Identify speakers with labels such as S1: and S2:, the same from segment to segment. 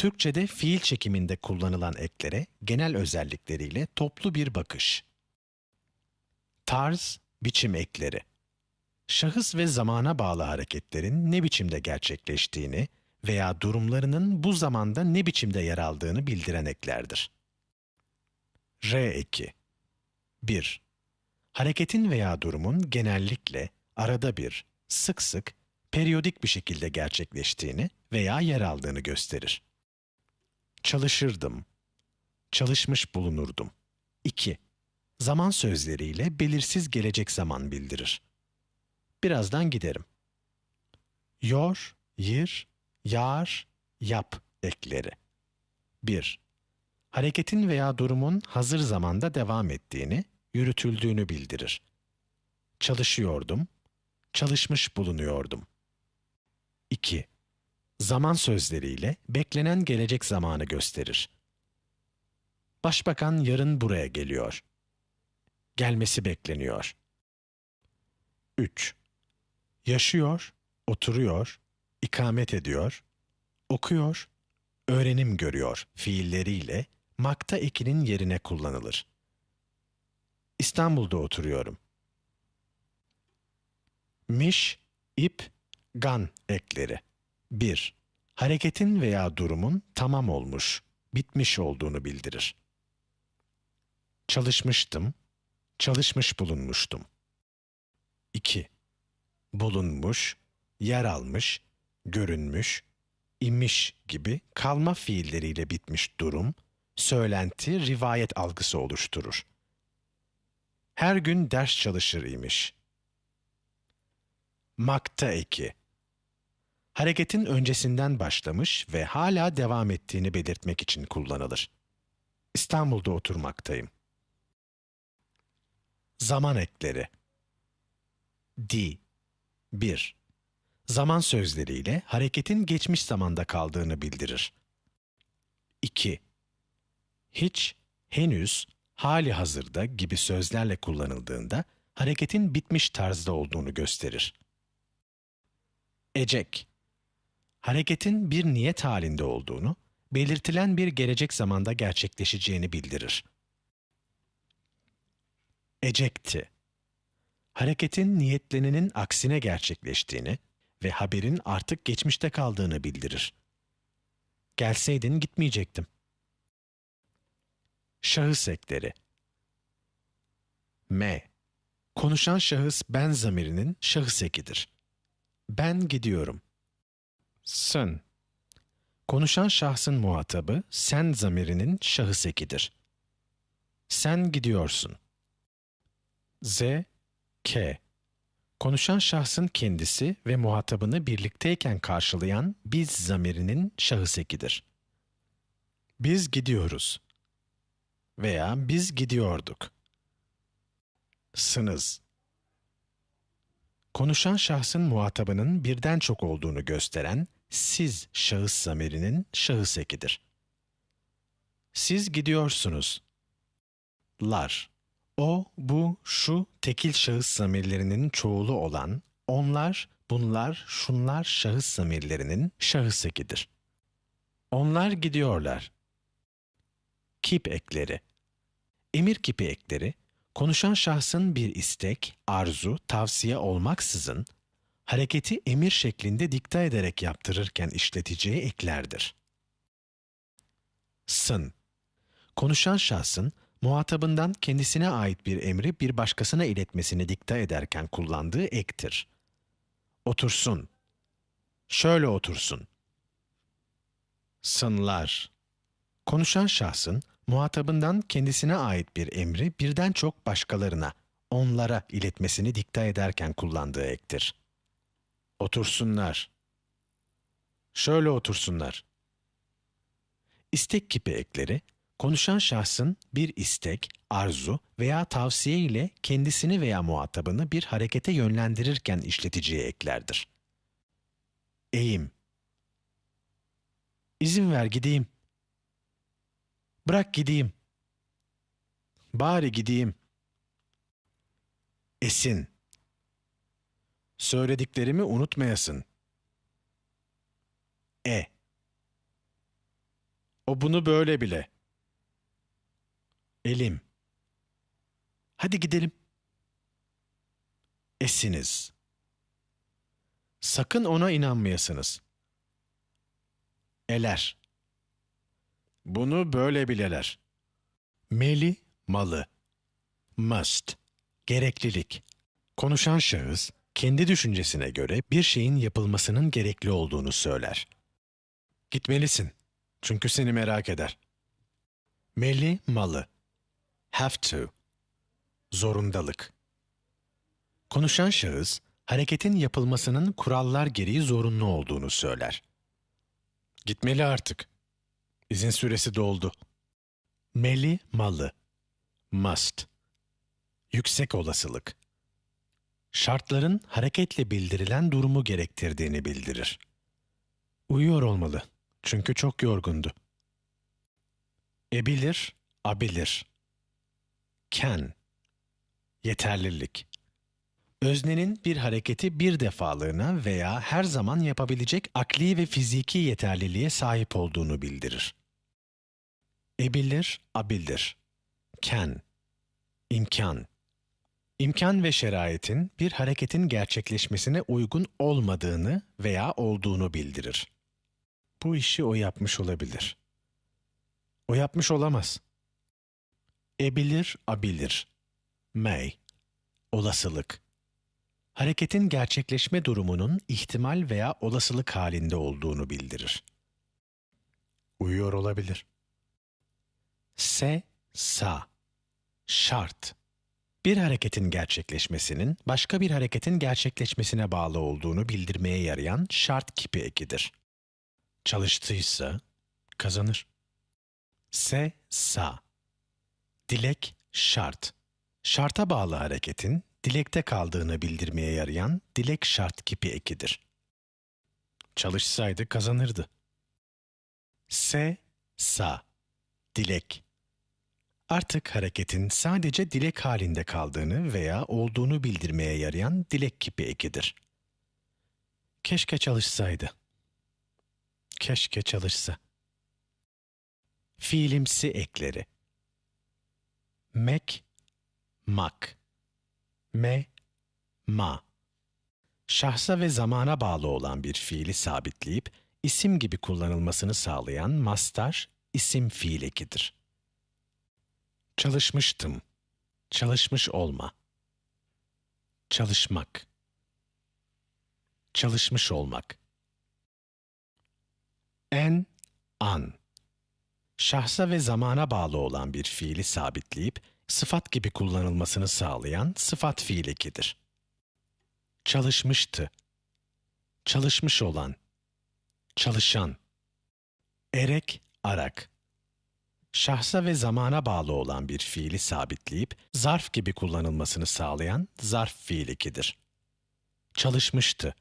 S1: Türkçe'de fiil çekiminde kullanılan eklere genel özellikleriyle toplu bir bakış. Tarz, biçim ekleri. Şahıs ve zamana bağlı hareketlerin ne biçimde gerçekleştiğini veya durumlarının bu zamanda ne biçimde yer aldığını bildiren eklerdir. R eki 1. Hareketin veya durumun genellikle arada bir, sık sık, periyodik bir şekilde gerçekleştiğini veya yer aldığını gösterir. Çalışırdım, çalışmış bulunurdum. 2. Zaman sözleriyle belirsiz gelecek zaman bildirir. Birazdan giderim. Yor, yir, yar, yap ekleri. 1. Hareketin veya durumun hazır zamanda devam ettiğini, yürütüldüğünü bildirir. Çalışıyordum, çalışmış bulunuyordum. 2. Zaman sözleriyle beklenen gelecek zamanı gösterir. Başbakan yarın buraya geliyor. Gelmesi bekleniyor. 3. Yaşıyor, oturuyor, ikamet ediyor, okuyor, öğrenim görüyor fiilleriyle makta ekinin yerine kullanılır. İstanbul'da oturuyorum. Miş, ip, gan ekleri. 1. Hareketin veya durumun tamam olmuş, bitmiş olduğunu bildirir. Çalışmıştım, çalışmış bulunmuştum. 2. Bulunmuş, yer almış, görünmüş, imiş gibi kalma fiilleriyle bitmiş durum, söylenti, rivayet algısı oluşturur. Her gün ders çalışır imiş. Makta eki Hareketin öncesinden başlamış ve hala devam ettiğini belirtmek için kullanılır. İstanbul'da oturmaktayım. Zaman ekleri D 1. Zaman sözleriyle hareketin geçmiş zamanda kaldığını bildirir. 2. Hiç, henüz, hali hazırda gibi sözlerle kullanıldığında hareketin bitmiş tarzda olduğunu gösterir. Ecek Hareketin bir niyet halinde olduğunu, belirtilen bir gelecek zamanda gerçekleşeceğini bildirir. Ecekti Hareketin niyetleninin aksine gerçekleştiğini ve haberin artık geçmişte kaldığını bildirir. Gelseydin gitmeyecektim. Şahıs ekleri M. Konuşan şahıs ben zamirinin şahıs ekidir. Ben gidiyorum. Sın. Konuşan şahsın muhatabı sen zamirinin şahıs ekidir. Sen gidiyorsun. Z, K. Konuşan şahsın kendisi ve muhatabını birlikteyken karşılayan biz zamirinin şahıs ekidir. Biz gidiyoruz veya biz gidiyorduk. Sınız Konuşan şahsın muhatabının birden çok olduğunu gösteren siz şahıs zamirinin şahıs ekidir. Siz gidiyorsunuz. Lar o, bu, şu tekil şahıs zamirlerinin çoğulu olan onlar, bunlar, şunlar şahıs zamirlerinin şahıs ekidir. Onlar gidiyorlar. Kip ekleri Emir kipi ekleri, konuşan şahsın bir istek, arzu, tavsiye olmaksızın, hareketi emir şeklinde dikte ederek yaptırırken işleteceği eklerdir. Sın Konuşan şahsın, muhatabından kendisine ait bir emri bir başkasına iletmesini dikte ederken kullandığı ektir. Otursun. Şöyle otursun. Sınlar. Konuşan şahsın muhatabından kendisine ait bir emri birden çok başkalarına, onlara iletmesini dikte ederken kullandığı ektir. Otursunlar. Şöyle otursunlar. İstek kipi ekleri konuşan şahsın bir istek, arzu veya tavsiye ile kendisini veya muhatabını bir harekete yönlendirirken işleteceği eklerdir. Eğim İzin ver gideyim. Bırak gideyim. Bari gideyim. Esin Söylediklerimi unutmayasın. E O bunu böyle bile. Elim. Hadi gidelim. Esiniz. Sakın ona inanmayasınız. Eler. Bunu böyle bileler. Meli, malı. Must. Gereklilik. Konuşan şahıs, kendi düşüncesine göre bir şeyin yapılmasının gerekli olduğunu söyler. Gitmelisin. Çünkü seni merak eder. Meli, malı. Have to. Zorundalık. Konuşan şahıs, hareketin yapılmasının kurallar gereği zorunlu olduğunu söyler. Gitmeli artık. İzin süresi doldu. Meli, malı. Must. Yüksek olasılık. Şartların hareketle bildirilen durumu gerektirdiğini bildirir. Uyuyor olmalı. Çünkü çok yorgundu. Ebilir, abilir. Can. Yeterlilik. Öznenin bir hareketi bir defalığına veya her zaman yapabilecek akli ve fiziki yeterliliğe sahip olduğunu bildirir. Ebilir, abilir. Can. İmkan. İmkan ve şeraitin bir hareketin gerçekleşmesine uygun olmadığını veya olduğunu bildirir. Bu işi o yapmış olabilir. O yapmış olamaz. Ebilir, abilir. May. Olasılık. Hareketin gerçekleşme durumunun ihtimal veya olasılık halinde olduğunu bildirir. Uyuyor olabilir. Se, sa. Şart. Bir hareketin gerçekleşmesinin başka bir hareketin gerçekleşmesine bağlı olduğunu bildirmeye yarayan şart kipi ekidir. Çalıştıysa kazanır. Se, sa. Dilek, şart. Şarta bağlı hareketin dilekte kaldığını bildirmeye yarayan dilek şart kipi ekidir. Çalışsaydı kazanırdı. Se, sa. Dilek. Artık hareketin sadece dilek halinde kaldığını veya olduğunu bildirmeye yarayan dilek kipi ekidir. Keşke çalışsaydı. Keşke çalışsa. Fiilimsi ekleri. Mek, mak. Me, ma. Şahsa ve zamana bağlı olan bir fiili sabitleyip isim gibi kullanılmasını sağlayan mastar isim fiil ekidir. Çalışmıştım. Çalışmış olma. Çalışmak. Çalışmış olmak. En, an. Şahsa ve zamana bağlı olan bir fiili sabitleyip sıfat gibi kullanılmasını sağlayan sıfat fiil ekidir. Çalışmıştı. Çalışmış olan. Çalışan. Erek, arak. Şahsa ve zamana bağlı olan bir fiili sabitleyip zarf gibi kullanılmasını sağlayan zarf fiil ekidir. Çalışmıştı.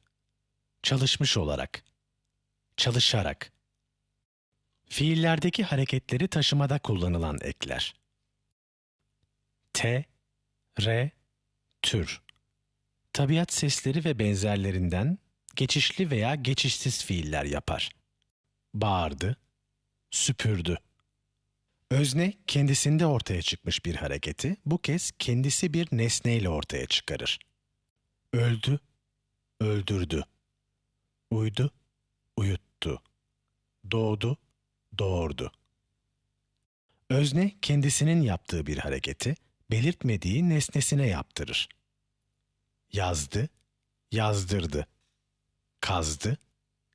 S1: Çalışmış olarak. Çalışarak. Fiillerdeki hareketleri taşımada kullanılan ekler. T, R, tür. Tabiat sesleri ve benzerlerinden geçişli veya geçişsiz fiiller yapar. Bağırdı, süpürdü. Özne kendisinde ortaya çıkmış bir hareketi bu kez kendisi bir nesneyle ortaya çıkarır. Öldü, öldürdü. Uydu, uyuttu. Doğdu, doğurdu. Özne kendisinin yaptığı bir hareketi belirtmediği nesnesine yaptırır. Yazdı, yazdırdı. Kazdı,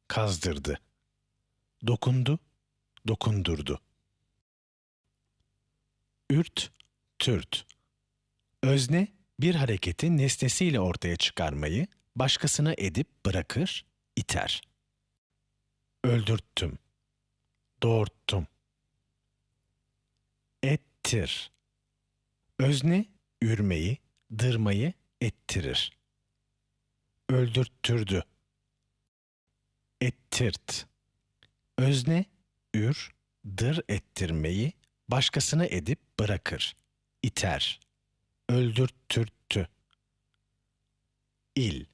S1: kazdırdı. Dokundu, dokundurdu. Ürt, türt. Özne bir hareketi nesnesiyle ortaya çıkarmayı başkasına edip bırakır, iter. Öldürttüm. Doğurttum. Ettir. Özne ürmeyi, dırmayı ettirir. Öldürttürdü. Ettirt. Özne ür, dır ettirmeyi başkasına edip bırakır. iter. Öldürttürttü. İl.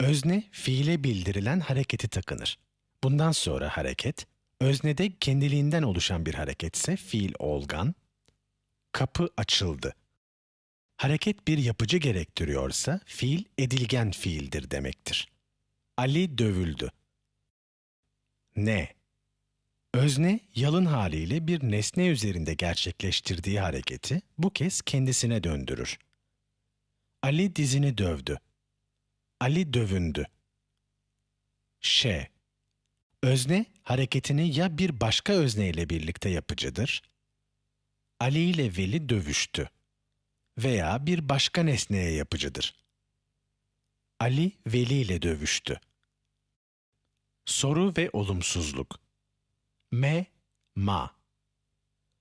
S1: Özne fiile bildirilen hareketi takınır. Bundan sonra hareket Öznede kendiliğinden oluşan bir hareketse fiil olgan, kapı açıldı. Hareket bir yapıcı gerektiriyorsa fiil edilgen fiildir demektir. Ali dövüldü. Ne? Özne yalın haliyle bir nesne üzerinde gerçekleştirdiği hareketi bu kez kendisine döndürür. Ali dizini dövdü. Ali dövündü. Ş. Özne hareketini ya bir başka özne ile birlikte yapıcıdır. Ali ile Veli dövüştü. Veya bir başka nesneye yapıcıdır. Ali Veli ile dövüştü. Soru ve olumsuzluk. Me, ma.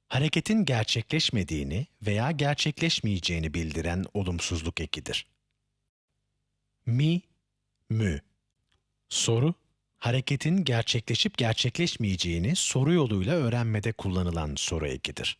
S1: Hareketin gerçekleşmediğini veya gerçekleşmeyeceğini bildiren olumsuzluk ekidir. Mi, mü. Soru, hareketin gerçekleşip gerçekleşmeyeceğini soru yoluyla öğrenmede kullanılan soru ekidir.